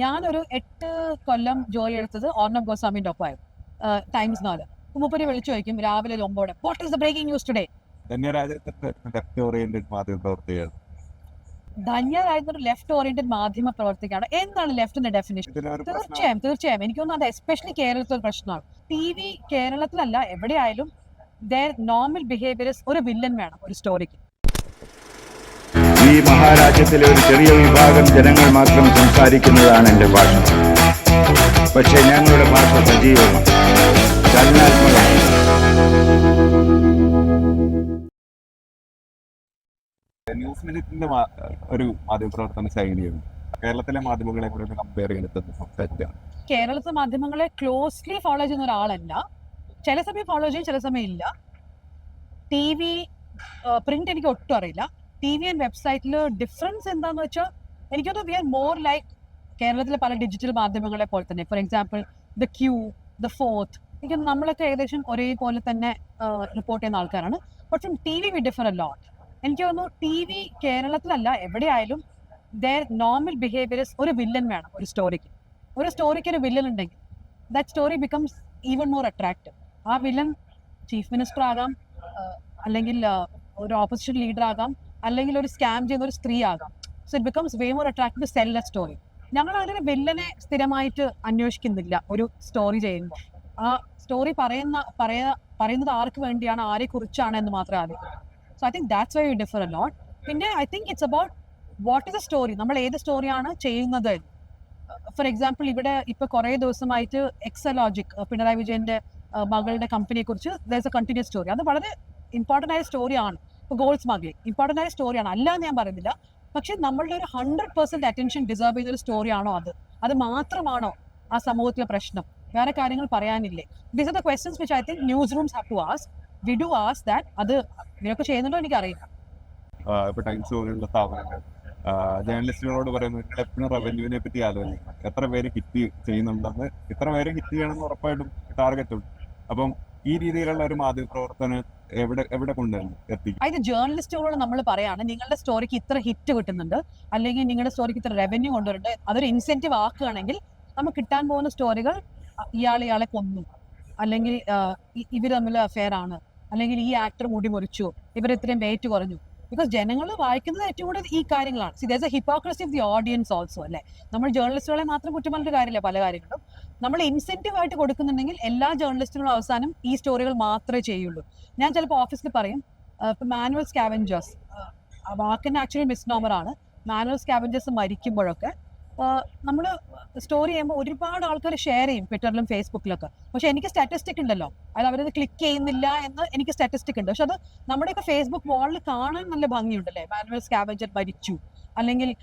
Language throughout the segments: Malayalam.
ഞാനൊരു എട്ട് കൊല്ലം ജോലി എടുത്തത് ഓർണം ഗോസ്വാമിന്റെ ഒപ്പമായിരുന്നു. ടൈംസ് നാല് മുപ്പര് വിളിച്ചു ചോദിക്കും രാവിലെ ഒരു ഒമ്പോടെ what is the breaking news today ധന്യരാജത്തിന്റെ left oriented മാധ്യമ പ്രവർത്തകയാണ്. ധന്യരായിരുന്ന ഒരു ലെഫ്റ്റ് ഓറിയന്റഡ് മാധ്യമ പ്രവർത്തകയാണ്. എന്താണ് ലെഫ്റ്റിന്റെ ഡെഫിനേഷൻ തീർച്ചയായും തീർച്ചയായും. എനിക്കൊന്നും അത് എസ്പെഷ്യലി കേരളത്തിൽ ഒരു പ്രശ്നമാണ്. ടി വി കേരളത്തിലല്ല എവിടെയായാലും നോർമൽ ബിഹേവിയർസ് ഒരു വില്ലൻ വേണം ഒരു സ്റ്റോറിക്ക് ഈ മഹാരാജ്യത്തിലെ ഒരു ചെറിയ വിഭാഗം ജനങ്ങൾ മാത്രം സംസാരിക്കുന്നതാണ് എന്റെ ഭാഷ. പക്ഷേ ഞങ്ങളുടെ ഭാഷ സജീവമാണ്. ചലനാത്മകമാണ്. ന്യൂസ് മിനിറ്റിന്റെ ഒരു മാധ്യമപ്രവർത്തന ശൈലിയാണ്. കേരളത്തിലെ മാധ്യമങ്ങളെ കൂടെ കമ്പയർ ചെയ്യുന്നത് കേരളത്തിലെ മാധ്യമങ്ങളെ ക്ലോസ്ലി ഫോളോ ചെയ്യുന്ന ഒരാളല്ല. ചില സമയം ഫോളോ ചെയ്യും ചില സമയം ഇല്ല. ടി വി പ്രിന്റ് എനിക്ക് ഒട്ടും അറിയില്ല. ടി വി ആൻഡ് വെബ്സൈറ്റിൽ ഡിഫറൻസ് എന്താന്ന് വെച്ചാൽ എനിക്ക് തോന്നുന്നു വി ആർ മോർ ലൈക്ക് കേരളത്തിലെ പല ഡിജിറ്റൽ മാധ്യമങ്ങളെ പോലെ തന്നെ. For example the Cue the Fourth എനിക്ക് നമ്മളൊക്കെ ഏകദേശം ഒരേപോലെ തന്നെ റിപ്പോർട്ട് ചെയ്യുന്ന ആൾക്കാരാണ്. പക്ഷെ T V we differ a lot എനിക്ക് തോന്നുന്നു ടി വി കേരളത്തിലല്ല എവിടെയായാലും ദർ നോർമൽ ബിഹേവിയർസ് ഒരു വില്ലൻ വേണം ഒരു സ്റ്റോറിക്ക് ഒരു സ്റ്റോറിക്ക് ഒരു വില്ലൻ ഉണ്ടെങ്കിൽ that story becomes even more attractive ആ വില്ലൻ ചീഫ് മിനിസ്റ്റർ ആകാം അല്ലെങ്കിൽ ഒരു ഓപ്പോസിഷൻ ലീഡർ ആകാം അല്ലെങ്കിൽ ഒരു സ്കാം ചെയ്യുന്ന ഒരു സ്ത്രീ ആകാം. So it becomes way more attractive sell a story ഞങ്ങൾ അങ്ങനെ വില്ലനെ സ്ഥിരമായിട്ട് അന്വേഷിക്കുന്നില്ല ഒരു സ്റ്റോറി ചെയ്യുമ്പോൾ. ആ സ്റ്റോറി പറയുന്ന പറയ പറയുന്നത് ആർക്ക് വേണ്ടിയാണ് ആരെ കുറിച്ചാണ് എന്ന് മാത്രമേ ആലോചിക്കൂ. So I think that's why you differ lot പിന്നെ I think it's about what is a story നമ്മൾ ഏത് സ്റ്റോറിയാണ് ചെയ്യുന്നത്? ഫോർ എക്സാമ്പിൾ ഇവിടെ ഇപ്പൊ കുറെ ദിവസമായിട്ട് എക്സലോജിക് പിണറായി വിജയന്റെ മകളുടെ കമ്പനിയെ കുറിച്ച് ദ എ കണ്ടിന്യൂസ് സ്റ്റോറി അത് വളരെ ഇമ്പോർട്ടന്റ് ആയ സ്റ്റോറിയാണ് ഇപ്പൊ ഗോൾഡ് സ്മഗ്ലിംഗ് ഇമ്പോർട്ടന്റ് ആയ സ്റ്റോറിയാണ് അല്ല എന്ന് ഞാൻ പറയുന്നില്ല. പക്ഷെ നമ്മളുടെ ഒരു ഹൺഡ്രഡ് പെർസെന്റ് അറ്റൻഷൻ ഡിസേർവ് ഒരു സ്റ്റോറിയാണോ അത്? അത് മാത്രമാണോ ആ സമൂഹത്തിലെ പ്രശ്നം? വേറെ കാര്യങ്ങൾ പറയാനില്ലേ. These are the questions which I think newsrooms have to ask we do as that അത് ഇവരൊക്കെ ചെയ്യുന്നുണ്ടോ എനിക്കറിയില്ല. ആഹ് ഇപ്പൊ ടൈംസ് പറയുന്നത് നിങ്ങൾ എപ്പോഴും റവന്യൂവിനെ പറ്റി ആലോചിക്കണം. എത്ര പേര് ഹിറ്റ് ചെയ്യുന്നുണ്ടെന്ന് ഇത്ര പേര് ഹിറ്റ് ചെയ്യണമെന്ന് ഉറപ്പായിട്ടും ടാർഗറ്റ് ഉണ്ട്. അപ്പം ഈ രീതിയിലുള്ള ഒരു മാധ്യമ പ്രവർത്തനം എവിടെ എവിടെ കൊണ്ടുവരണം? ജേർണലിസ്റ്റുകളോട് നമ്മൾ പറയാണ് നിങ്ങളുടെ സ്റ്റോറിക്ക് ഇത്ര ഹിറ്റ് കിട്ടുന്നുണ്ട് അല്ലെങ്കിൽ നിങ്ങളുടെ സ്റ്റോറിക്ക് ഇത്ര റവന്യൂ കൊണ്ടുവരുന്നുണ്ട് അതൊരു ഇൻസെന്റീവ് ആക്കുകയാണെങ്കിൽ നമുക്ക് കിട്ടാൻ പോകുന്ന സ്റ്റോറികൾ ഇയാൾ ഇയാളെ കൊന്നു. അല്ലെങ്കിൽ ഇവർ തമ്മിൽ അഫെയർ ആണ്. അല്ലെങ്കിൽ ഈ ആക്ടർ മുടി മുറിച്ചു. ഇവർ ഇത്രയും വെയിറ്റ് കുറഞ്ഞു. ബിക്കോസ് ജനങ്ങൾ വായിക്കുന്നത് ഏറ്റവും കൂടുതൽ ഈ കാര്യങ്ങളാണ്. A hypocrisy of the audience also അല്ലേ? നമ്മൾ ജേർണലിസ്റ്റുകളെ മാത്രം കുറ്റം പറഞ്ഞിട്ട് കാര്യമില്ല പല കാര്യങ്ങളും. നമ്മൾ ഇൻസെന്റീവ് ആയിട്ട് കൊടുക്കുന്നുണ്ടെങ്കിൽ എല്ലാ ജേർണലിസ്റ്റുകളും അവസാനം ഈ സ്റ്റോറികൾ മാത്രമേ ചെയ്യുള്ളൂ. ഞാൻ ചിലപ്പോൾ ഓഫീസിൽ പറയും ഇപ്പൊ മാനുവൽ സ്കാവഞ്ചേഴ്സ് വാക്കിന് ആക്ച്വലി മിസ്നോമർ ആണ്. മാനുവൽ സ്കാവഞ്ചേഴ്സ് മരിക്കുമ്പോഴൊക്കെ നമ്മൾ സ്റ്റോറി ചെയ്യുമ്പോൾ ഒരുപാട് ആൾക്കാർ ഷെയർ ചെയ്യും ട്വിറ്ററിലും ഫേസ്ബുക്കിലൊക്കെ പക്ഷെ എനിക്ക് സ്റ്റാറ്റിസ്റ്റിക് ഉണ്ടല്ലോ. അത് അവരത് ക്ലിക്ക് ചെയ്യുന്നില്ല എന്ന് എനിക്ക് സ്റ്റാറ്റിസ്റ്റിക് ഉണ്ട്. പക്ഷെ അത് നമ്മുടെയൊക്കെ ഫേസ്ബുക്ക് വാളിൽ കാണാൻ നല്ല ഭംഗിയുണ്ടല്ലേ? മാനുവൽ സ്കാവഞ്ചർ മരിച്ചു. അല്ലെങ്കിൽ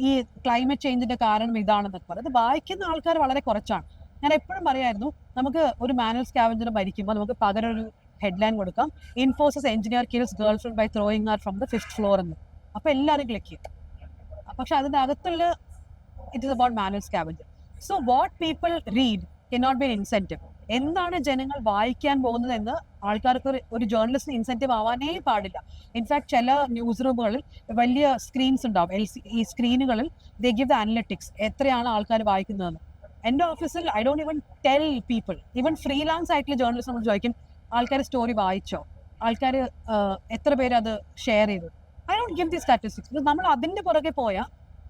ഈ- ക്ലൈമറ്റ് ചേഞ്ചിന്റെ കാരണം ഇതാണെന്നൊക്കെ പറയും. അത് വായിക്കുന്ന ആൾക്കാർ വളരെ കുറച്ചാണ്. ഞാൻ എപ്പോഴും പറയായിരുന്നു നമുക്ക് ഒരു മാനുവൽ സ്കാവഞ്ചർ മരിക്കുമ്പോൾ നമുക്ക് പകരം ഒരു ഹെഡ്ലൈൻ കൊടുക്കാം. Infosys engineer kills girlfriend by throwing her from the fifth floor എന്ന്. അപ്പൊ എല്ലാവരും ക്ലിക്ക് ചെയ്യും. പക്ഷെ അതിന്റെ അകത്തുള്ള it is about manual scavenger so what people read cannot be incentive എന്താണ് ജനങ്ങൾ വായിക്കാൻ പോകുന്നത് എന്ന് ആൾക്കാർക്ക് ഒരു- ജേർണലിസ്റ്റിന് ഇൻസെന്റീവ് ആവാനേ പാടില്ല. ഇൻഫാക്ട് ചില ന്യൂസ് റൂമുകളിൽ വലിയ സ്ക്രീൻസ് ഉണ്ടാവും. എൽ ഈ സ്ക്രീനുകളിൽ ദ ഗിവ് ദ അനലറ്റിക്സ് എത്രയാണ് ആൾക്കാർ വായിക്കുന്നതെന്ന്. എന്റെ ഓഫീസിൽ I don't even tell people even freelance ആയിട്ടുള്ള ജേർണലിസ്റ്റ് നമ്മൾ ചോദിക്കും ആൾക്കാർ സ്റ്റോറി വായിച്ചോ? ആൾക്കാർ എത്ര പേര് അത് ഷെയർ ചെയ്തു? I don't give the statistics നമ്മൾ അതിന്റെ പുറകെ പോയാൽ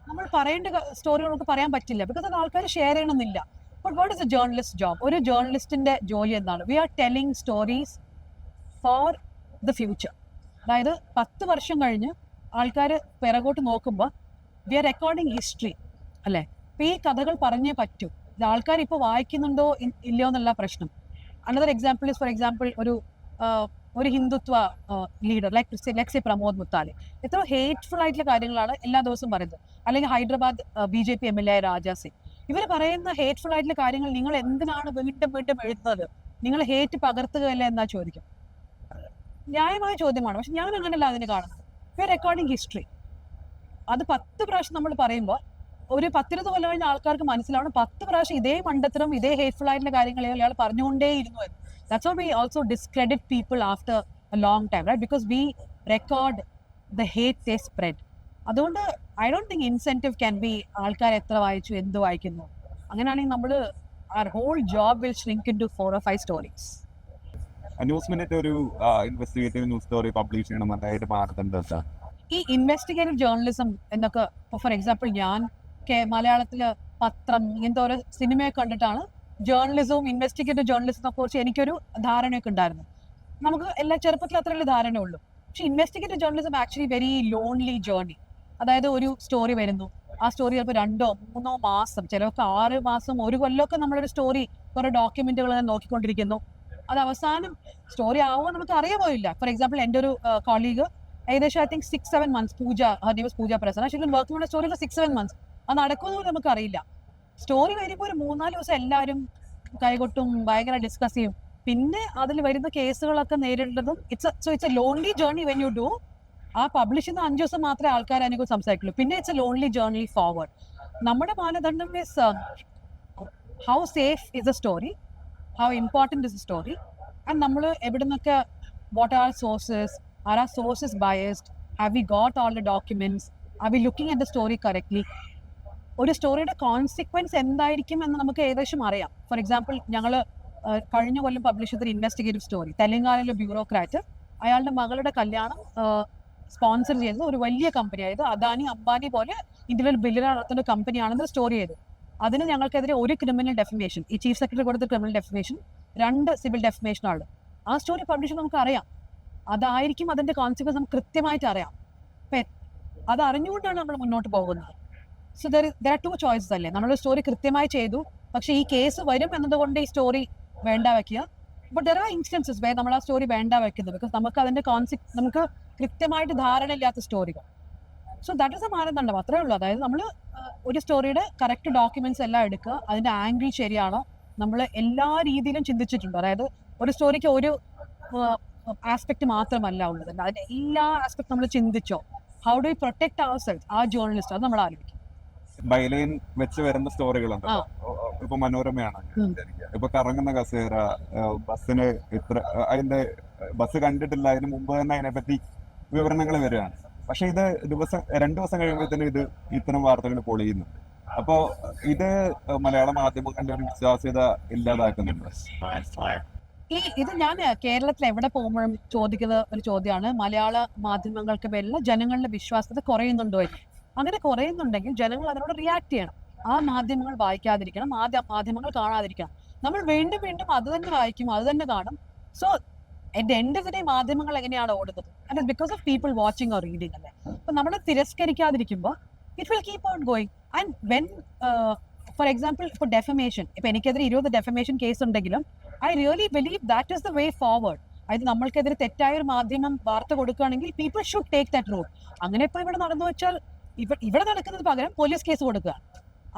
നമ്മൾ പറയേണ്ട സ്റ്റോറി നമുക്ക് പറയാൻ പറ്റില്ല. ബിക്കോസ് അത് ആൾക്കാർ ഷെയർ ചെയ്യണമെന്നില്ല. But what is a journalist job ഒരു ജേർണലിസ്റ്റിന്റെ ജോലി എന്താണ്? We are telling stories for the future അതായത് പത്ത് വർഷം കഴിഞ്ഞ് ആൾക്കാർ പിറകോട്ട് നോക്കുമ്പോൾ വി ആർ റെക്കോർഡിങ് ഹിസ്റ്ററി അല്ലേ? അപ്പോൾ ഈ കഥകൾ പറഞ്ഞേ പറ്റൂ. ഇത് ആൾക്കാർ ഇപ്പോൾ വായിക്കുന്നുണ്ടോ ഇല്ലയോ എന്നുള്ള പ്രശ്നം. Another example is for example ഒരു ഒരു ഹിന്ദുത്വ ലീഡർ ലൈക് ലൈക്ക് ലെക്സി പ്രമോദ് മുത്താലി എത്ര ഹേറ്റ്ഫുൾ ആയിട്ടുള്ള കാര്യങ്ങളാണ് എല്ലാ ദിവസവും പറയുന്നത്. അല്ലെങ്കിൽ Hyderabad B J P M L A Raja Singh. ഇവർ പറയുന്ന ഹേറ്റ്ഫുൾ ആയിട്ടുള്ള കാര്യങ്ങൾ നിങ്ങൾ എന്തിനാണ് വീണ്ടും വീണ്ടും എഴുതുന്നത്? നിങ്ങൾ ഹേറ്റ് പകർത്തുകയല്ല എന്നാ ചോദിക്കും. ന്യായമായ ചോദ്യമാണ്. പക്ഷെ ഞാൻ അങ്ങനെയല്ല അതിന് കാണുന്നത്. വി റെക്കോർഡിങ് ഹിസ്റ്ററി അത് പത്ത് പ്രാവശ്യം നമ്മൾ പറയുമ്പോൾ ഒരു പത്തിരുപത് കൊല്ലം കഴിഞ്ഞ ആൾക്കാർക്ക് മനസ്സിലാവണം പത്ത് പ്രാവശ്യം ഇതേ മണ്ടത്തരം ഇതേ ഹേറ്റ്ഫുൾ ആയിട്ടുള്ള കാര്യങ്ങളെ ഇയാൾ പറഞ്ഞുകൊണ്ടേയിരുന്നു എന്ന്. That's why we also discredit people after a long time, right? Because we record the hate they spread. അതുകൊണ്ട് I don't think incentive can be ആൾക്കാർ എത്ര വായിച്ചു എന്ത് വായിക്കുന്നു അങ്ങനെയാണെങ്കിൽ നമ്മൾ our whole job will shrink into four or five stories News Minute ഒരു ഇൻവെസ്റ്റിഗേറ്റീവ് ന്യൂസ് സ്റ്റോറി പബ്ലിഷ് ചെയ്യണം അതായത് മാനദണ്ഡം ഈ ഇൻവെസ്റ്റിഗേറ്റീവ് ജേർണലിസം എന്നൊക്കെ ഫോർ എക്സാമ്പിൾ ഞാൻ മലയാളത്തിൽ പത്രം ഇങ്ങനത്തെ ഓരോ സിനിമയൊക്കെ കണ്ടിട്ടാണ് ജേർണലിസവും ഇൻവെസ്റ്റിഗേറ്റീവ് ജേർണലിസത്തിനെ കുറിച്ച് എനിക്കൊരു ധാരണയൊക്കെ ഉണ്ടായിരുന്നു. നമുക്ക് എല്ലാ ചെറുപ്പത്തിൽ അത്രയുള്ള ധാരണ ഉള്ളൂ. പക്ഷെ investigative journalism actually very lonely journey അതായത് ഒരു സ്റ്റോറി വരുന്നു. ആ സ്റ്റോറി ചിലപ്പോൾ രണ്ടോ മൂന്നോ മാസം ചിലർക്ക് ആറ് മാസം ഒരു കൊല്ലമൊക്കെ നമ്മളൊരു സ്റ്റോറി കുറെ ഡോക്യുമെന്റുകൾ നോക്കിക്കൊണ്ടിരിക്കുന്നു. അത് അവസാനം സ്റ്റോറി ആവുമോ നമുക്ക് അറിയാമോയില്ല ഫോർ എക്സാമ്പിൾ എന്റെ ഒരു കോളീഗ് ഏകദേശം I think six seven months Pooja her name Pooja Prasanna she working on story for six seven months അത് നടക്കുമെന്ന് നമുക്ക് അറിയില്ല. സ്റ്റോറി വരുമ്പോൾ ഒരു മൂന്നാൽ ദിവസം എല്ലാവരും കൈകൊട്ടും ഭയങ്കര ഡിസ്കസ് ചെയ്യും. പിന്നെ അതിൽ വരുന്ന കേസുകളൊക്കെ നേരിടേണ്ടതും it's it's a lonely journey when you do ആ പബ്ലിഷ് ചെയ്യുന്ന അഞ്ചു ദിവസം മാത്രമേ ആൾക്കാർ അതിനെക്കുറിച്ച് സംസാരിക്കുള്ളൂ. പിന്നെ it's a lonely journey forward നമ്മുടെ മാനദണ്ഡം is how safe is a story how important is a story and നമ്മൾ എവിടെ നിന്നൊക്കെ what are sources are are sources biased have we got all the documents are we looking at the story correctly ഒരു സ്റ്റോറിയുടെ കോൺസിക്വൻസ് എന്തായിരിക്കും എന്ന് നമുക്ക് ഏകദേശം അറിയാം. ഫോർ എക്സാമ്പിൾ ഞങ്ങൾ കഴിഞ്ഞ കൊല്ലം പബ്ലിഷ് ചെയ്തൊരു ഇൻവെസ്റ്റിഗേറ്റീവ് സ്റ്റോറി തെലങ്കാനയിലെ ബ്യൂറോക്രാറ്റ് അയാളുടെ മകളുടെ കല്യാണം സ്പോൺസർ ചെയ്തത് ഒരു വലിയ കമ്പനി ആയത് അദാനി അംബാനി പോലെ ഇന്ത്യയിൽ ബില്ലിനെ നടത്തുന്ന കമ്പനിയാണെന്ന് സ്റ്റോറി ചെയ്തു. അതിന് ഞങ്ങൾക്കെതിരെ ഒരു ക്രിമിനൽ ഡെഫിമേഷൻ ഈ ചീഫ് സെക്രട്ടറി കൊടുത്ത ക്രിമിനൽ ഡെഫിമേഷൻ രണ്ട് സിവിൽ ഡെഫിമേഷനാണ് ആ സ്റ്റോറി പബ്ലിഷ് നമുക്ക് അറിയാം. അതായിരിക്കും അതിന്റെ കോൺസിക്വൻസ് നമുക്ക് കൃത്യമായിട്ട് അറിയാം. അപ്പം അത് അറിഞ്ഞുകൊണ്ടാണ് നമ്മൾ മുന്നോട്ട് പോകുന്നത്. So there are two choices അല്ലേ? നമ്മളൊരു സ്റ്റോറി കൃത്യമായി ചെയ്തു പക്ഷേ ഈ കേസ് വരും എന്നതുകൊണ്ട് ഈ സ്റ്റോറി വേണ്ട വെക്കുക. But there are instances way നമ്മൾ ആ സ്റ്റോറി വേണ്ട വെക്കുന്നത് ബിക്കോസ് നമുക്ക് അതിന്റെ കോൺസിക് നമുക്ക് കൃത്യമായിട്ട് ധാരണ ഇല്ലാത്ത സ്റ്റോറികൾ സോ ദാറ്റ് ഇസ് എ മാനദണ്ഡം. അത്രേ ഉള്ളൂ. അതായത് നമ്മൾ ഒരു സ്റ്റോറിയുടെ കറക്റ്റ് ഡോക്യുമെന്റ്സ് എല്ലാം എടുക്കുക അതിന്റെ ആംഗിൾ ശരിയാണോ? നമ്മൾ എല്ലാ രീതിയിലും ചിന്തിച്ചിട്ടുണ്ട്. അതായത് ഒരു സ്റ്റോറിക്ക് ഒരു ആസ്പെക്ട് മാത്രമല്ല ഉള്ളത്. അതിന്റെ എല്ലാ ആസ്പെക്ട് നമ്മൾ ചിന്തിച്ചോ? How do protect ourselves ആ ജേർണലിസ്റ്റ് അത് നമ്മൾ ആലോചിക്കും. ബൈലൈൻ വെച്ച് വരുന്ന സ്റ്റോറികളുണ്ട്. ഇപ്പൊ മനോരമയാണ്. ഇപ്പൊ കറങ്ങുന്ന കസേര ബസ്സിന് ഇത്ര അതിന്റെ ബസ് കണ്ടിട്ടില്ല അതിന് മുമ്പ് തന്നെ അതിനെ പറ്റി വിവരണങ്ങൾ വരികയാണ്. പക്ഷെ ഇത് ദിവസം രണ്ടു ദിവസം കഴിയുമ്പോഴത്തേനും ഇത് ഇത്തരം വാർത്തകൾ പൊളിയുന്നുണ്ട്. അപ്പോ ഇത് മലയാള മാധ്യമങ്ങളുടെ ഒരു വിശ്വാസ്യത ഇല്ലാതാക്കുന്നുണ്ട്. ഈ ഇത് ഞാൻ കേരളത്തിൽ എവിടെ പോകുമ്പോഴും ചോദിക്കുന്ന ഒരു ചോദ്യമാണ് മലയാള മാധ്യമങ്ങൾക്ക് മേലുള്ള ജനങ്ങളുടെ വിശ്വാസ്യത കുറയുന്നുണ്ടോ അങ്ങനെ കുറയുന്നുണ്ടെങ്കിൽ ജനങ്ങൾ അതിനോട് റിയാക്ട് ചെയ്യണം. ആ മാധ്യമങ്ങൾ വായിക്കാതിരിക്കണം ആദ്യ മാധ്യമങ്ങൾ കാണാതിരിക്കണം. നമ്മൾ വീണ്ടും വീണ്ടും അത് തന്നെ വായിക്കും അത് തന്നെ കാണും. സോ എന്റെ എൻഡ് ഓഫ് മാധ്യമങ്ങൾ എങ്ങനെയാണ് ഓടുന്നത്? Because of people watching or reading അല്ലേ? അപ്പൊ നമ്മൾ തിരസ്കരിക്കാതിരിക്കുമ്പോൾ it will keep on going and when for example ഇപ്പോൾ ഡെഫമേഷൻ ഇപ്പൊ എനിക്കെതിരെ ഇരുപത് ഡെഫമേഷൻ കേസ് ഉണ്ടെങ്കിലും I really believe that is the way forward അതായത് നമ്മൾക്കെതിരെ തെറ്റായ ഒരു മാധ്യമം വാർത്ത കൊടുക്കുകയാണെങ്കിൽ people should take that route അങ്ങനെ ഇപ്പൊ ഇവിടെ നടന്നു വെച്ചാൽ ഇവിടെ നടക്കുന്നത് പകരം പോലീസ് കേസ് കൊടുക്കുക.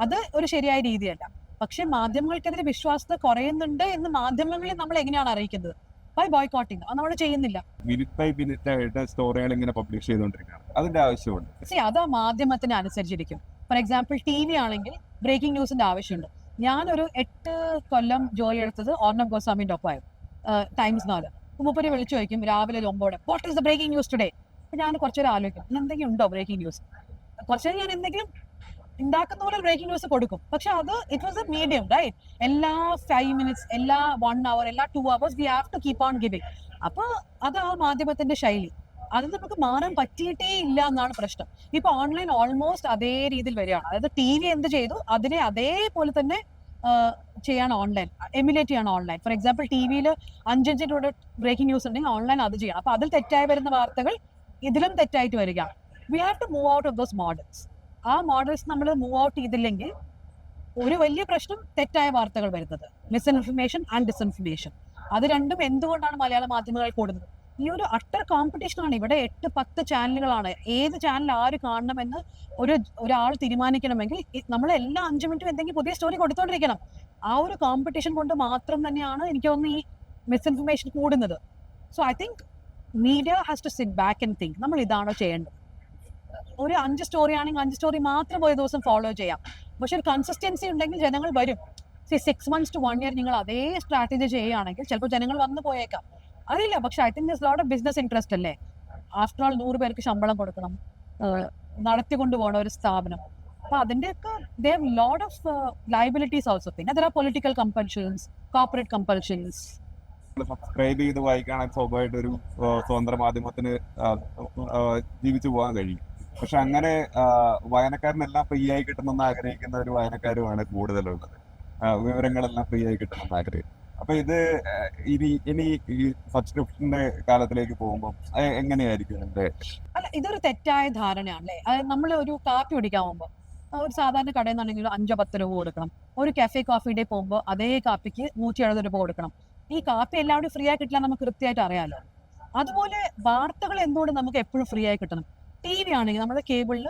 അത് ഒരു ശരിയായ രീതിയല്ല. പക്ഷെ മാധ്യമങ്ങൾക്കെതിരെ വിശ്വാസത കുറയുന്നുണ്ട് എന്ന് മാധ്യമങ്ങളിൽ നമ്മൾ എങ്ങനെയാണ് അറിയിക്കുന്നത്? ബൈ ബോയ്ക്കോട്ടിങ് അത് നമ്മൾ ചെയ്യുന്നില്ല. മിനിറ്റ് ബൈ മിനിറ്റ് ആയിട്ട് സ്റ്റോറികൾ ഇങ്ങനെ പബ്ലിഷ് ചെയ്തുകൊണ്ടിരിക്കുകയാണ്. അതിന്റെ ആവശ്യമുണ്ട്. സി അത് മാധ്യമത്തിന് അനുസരിച്ചിരിക്കും. ഫോർ എക്സാമ്പിൾ ടി വി ആണെങ്കിൽ ബ്രേക്കിംഗ് ന്യൂസിന്റെ ആവശ്യമുണ്ട്. ഞാനൊരു എട്ട് കൊല്ലം ജോലി എടുത്തത് ഓർണം ഗോസ്വാമിന്റെ ഒപ്പമായിരുന്നു. ടൈംസ് നാല് മുപ്പര് വിളിച്ചു ചോദിക്കും രാവിലെ ഒരു ഒമ്പോടെ what is the breaking news today ഞാൻ കുറച്ചൊരു ആലോചിക്കും എന്തെങ്കിലും ഉണ്ടോ ബ്രേക്കിംഗ് ന്യൂസ് കുറച്ചേരം ഞാൻ എന്തെങ്കിലും ഉണ്ടാക്കുന്ന പോലെ ബ്രേക്കിംഗ് ന്യൂസ് കൊടുക്കും. പക്ഷെ അത് it was a medium right എല്ലാ ഫൈവ് മിനിറ്റ്സ് എല്ലാ വൺ അവർ എല്ലാ two hours we have to keep on giving അപ്പൊ അത് ആ മാധ്യമത്തിന്റെ ശൈലി. അത് നമുക്ക് മാറാൻ പറ്റിയിട്ടേ ഇല്ല എന്നാണ് പ്രശ്നം. ഇപ്പൊ ഓൺലൈൻ ഓൾമോസ്റ്റ് അതേ രീതിയിൽ വരികയാണ്. അതായത് ടി വി എന്ത് ചെയ്തു? അതിനെ അതേപോലെ തന്നെ ചെയ്യാണ് ഓൺലൈൻ എമിലേറ്റ് ചെയ്യാണ് ഓൺലൈൻ ഫോർ എക്സാമ്പിൾ ടി വിയിൽ അഞ്ചഞ്ചിന്റെ ബ്രേക്കിംഗ് ന്യൂസ് ഉണ്ടെങ്കിൽ ഓൺലൈൻ അത് ചെയ്യാം. അപ്പൊ അതിൽ തെറ്റായി വരുന്ന വാർത്തകൾ ഇതിലും തെറ്റായിട്ട് വരിക. We have to move out of those models ആ മോഡൽസ് നമ്മൾ മൂവ് ഔട്ട് ചെയ്തില്ലെങ്കിൽ ഒരു വലിയ പ്രശ്നം തെറ്റായ വാർത്തകൾ വരുന്നത്. മിസ്ഇൻഫർമേഷൻ ആൻഡ് ഡിസ്ഇൻഫർമേഷൻ അത് രണ്ടും എന്തുകൊണ്ടാണ് മലയാള മാധ്യമങ്ങൾ കൂടുന്നത്? ഈ ഒരു അട്ടർ കോമ്പറ്റീഷൻ ആണ് ഇവിടെ എട്ട് പത്ത് ചാനലുകളാണ് ഏത് ചാനൽ ആര് കാണണമെന്ന് ഒരു ഒരാൾ തീരുമാനിക്കണമെങ്കിൽ നമ്മൾ എല്ലാ അഞ്ചു മിനിറ്റും എന്തെങ്കിലും പുതിയ സ്റ്റോറി കൊടുത്തോണ്ടിരിക്കണം. ആ ഒരു കോമ്പറ്റീഷൻ കൊണ്ട് മാത്രം തന്നെയാണ് എനിക്ക് തോന്നുന്നു ഈ മിസ്ഇൻഫർമേഷൻ കൂടുന്നത്. So I think media has to sit back and think നമ്മൾ ഇതാണോ ചെയ്യേണ്ടത്? ഒരു അഞ്ച് സ്റ്റോറി ആണെങ്കിൽ അഞ്ച് സ്റ്റോറി മാത്രം ഒരു ദിവസം ഫോളോ ചെയ്യാം. പക്ഷെ ഒരു കൺസിസ്റ്റൻസി ഉണ്ടെങ്കിൽ ജനങ്ങൾ വരും. See six months to one year നിങ്ങൾ അതേ സ്ട്രാറ്റജി ചെയ്യുകയാണെങ്കിൽ ചിലപ്പോൾ ജനങ്ങൾ വന്നു പോയേക്കാം. അറിയില്ല പക്ഷെ I think this lot of business interest അല്ലേ? ആഫ്റ്റർ ഓൾ നൂറ് പേർക്ക് ശമ്പളം കൊടുക്കണം. നടത്തിക്കൊണ്ടു കൊണ്ടുപോകണം ഒരു സ്ഥാപനം. അപ്പൊ അതിന്റെയൊക്കെ they load of liabilities also പിന്നെ are political compulsions corporate compulsions subscribe ചെയ്ത് വായിക്കുകയാണെങ്കിൽ സ്വാഭാവികമായിട്ട് ഒരു സ്വതന്ത്ര മാധ്യമത്തിന് ജീവിച്ചു പോകാൻ കഴിയും. പക്ഷെ അങ്ങനെ വായനക്കാരനെല്ലാം ഫ്രീ ആയി കിട്ടണമെന്ന് ആഗ്രഹിക്കുന്ന ഒരു വായനക്കാരുമാണ് കൂടുതലുള്ളത്. വിവരങ്ങളെല്ലാം ഫ്രീ ആയി കിട്ടണമെന്ന് ആഗ്രഹിക്കും അപ്പൊ ഇത് ഇനി ഇനി ഈ സബ്സ്ക്രിപ്ഷന്റെ കാലത്തിലേക്ക് പോകുമ്പോൾ എങ്ങനെയായിരിക്കും എന്റെ അല്ല ഇതൊരു തെറ്റായ ധാരണയാണല്ലേ അതായത് നമ്മൾ ഒരു കാപ്പി കുടിക്കാൻ പോകുമ്പോൾ ഒരു സാധാരണ കടയിൽ നിന്നാണെങ്കിൽ അഞ്ചോ പത്ത് രൂപ കൊടുക്കണം. ഒരു കഫേ കോഫി ഡേ പോകുമ്പോൾ അതേ കാപ്പിക്ക് നൂറ്റി എഴുപത് രൂപ കൊടുക്കണം. ഈ കാപ്പി എല്ലാവരും ഫ്രീ ആയി കിട്ടില്ല നമുക്ക് കൃത്യമായിട്ട് അറിയാലോ. അതുപോലെ വാർത്തകൾ എന്തുകൊണ്ട് നമുക്ക് എപ്പോഴും ഫ്രീ ആയി കിട്ടണം? ടി വി ആണെങ്കിൽ നമ്മൾ കേബിളിൽ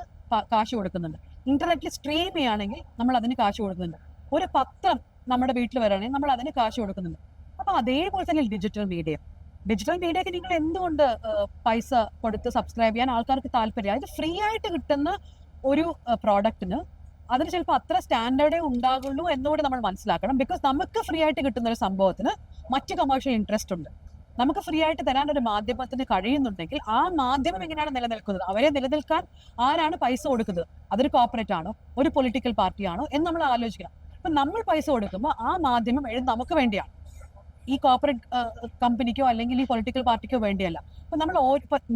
കാശ് കൊടുക്കുന്നുണ്ട്. ഇന്റർനെറ്റിൽ സ്ട്രീം ചെയ്യുകയാണെങ്കിൽ നമ്മൾ അതിന് കാശ് കൊടുക്കുന്നുണ്ട്. ഒരു പത്രം നമ്മുടെ വീട്ടിൽ വരികയാണെങ്കിൽ നമ്മൾ അതിന് കാശ് കൊടുക്കുന്നുണ്ട്. അപ്പൊ അതേപോലെ തന്നെ ഡിജിറ്റൽ മീഡിയ ഡിജിറ്റൽ മീഡിയക്ക് നിങ്ങൾ എന്തുകൊണ്ട് പൈസ കൊടുത്ത് സബ്സ്ക്രൈബ് ചെയ്യാൻ ആൾക്കാർക്ക് താല്പര്യം? അതായത് ഫ്രീ ആയിട്ട് കിട്ടുന്ന ഒരു പ്രോഡക്റ്റിന് അതിന് ചിലപ്പോൾ അത്ര സ്റ്റാൻഡേർഡേ ഉണ്ടാകുള്ളൂ എന്നുകൂടി നമ്മൾ മനസ്സിലാക്കണം. ബിക്കോസ് നമുക്ക് ഫ്രീ ആയിട്ട് കിട്ടുന്ന ഒരു സംഭവത്തിന് മറ്റ് കമേഴ്ഷ്യൽ ഇൻട്രസ്റ്റ് ഉണ്ട്. നമുക്ക് ഫ്രീ ആയിട്ട് തരാൻ ഒരു മാധ്യമത്തിന് കഴിയുന്നുണ്ടെങ്കിൽ ആ മാധ്യമം എങ്ങനെയാണ് നിലനിൽക്കുന്നത്? അവരെ നിലനിൽക്കാൻ ആരാണ് പൈസ കൊടുക്കുന്നത്? അതൊരു കോർപ്പറേറ്റ് ആണോ? ഒരു പൊളിറ്റിക്കൽ പാർട്ടിയാണോ എന്ന് നമ്മൾ ആലോചിക്കണം. അപ്പൊ നമ്മൾ പൈസ കൊടുക്കുമ്പോൾ ആ മാധ്യമം എഴുതി നമുക്ക് വേണ്ടിയാണ്. ഈ കോർപ്പറേറ്റ് കമ്പനിക്കോ അല്ലെങ്കിൽ ഈ പൊളിറ്റിക്കൽ പാർട്ടിക്കോ വേണ്ടിയല്ല. അപ്പൊ നമ്മൾ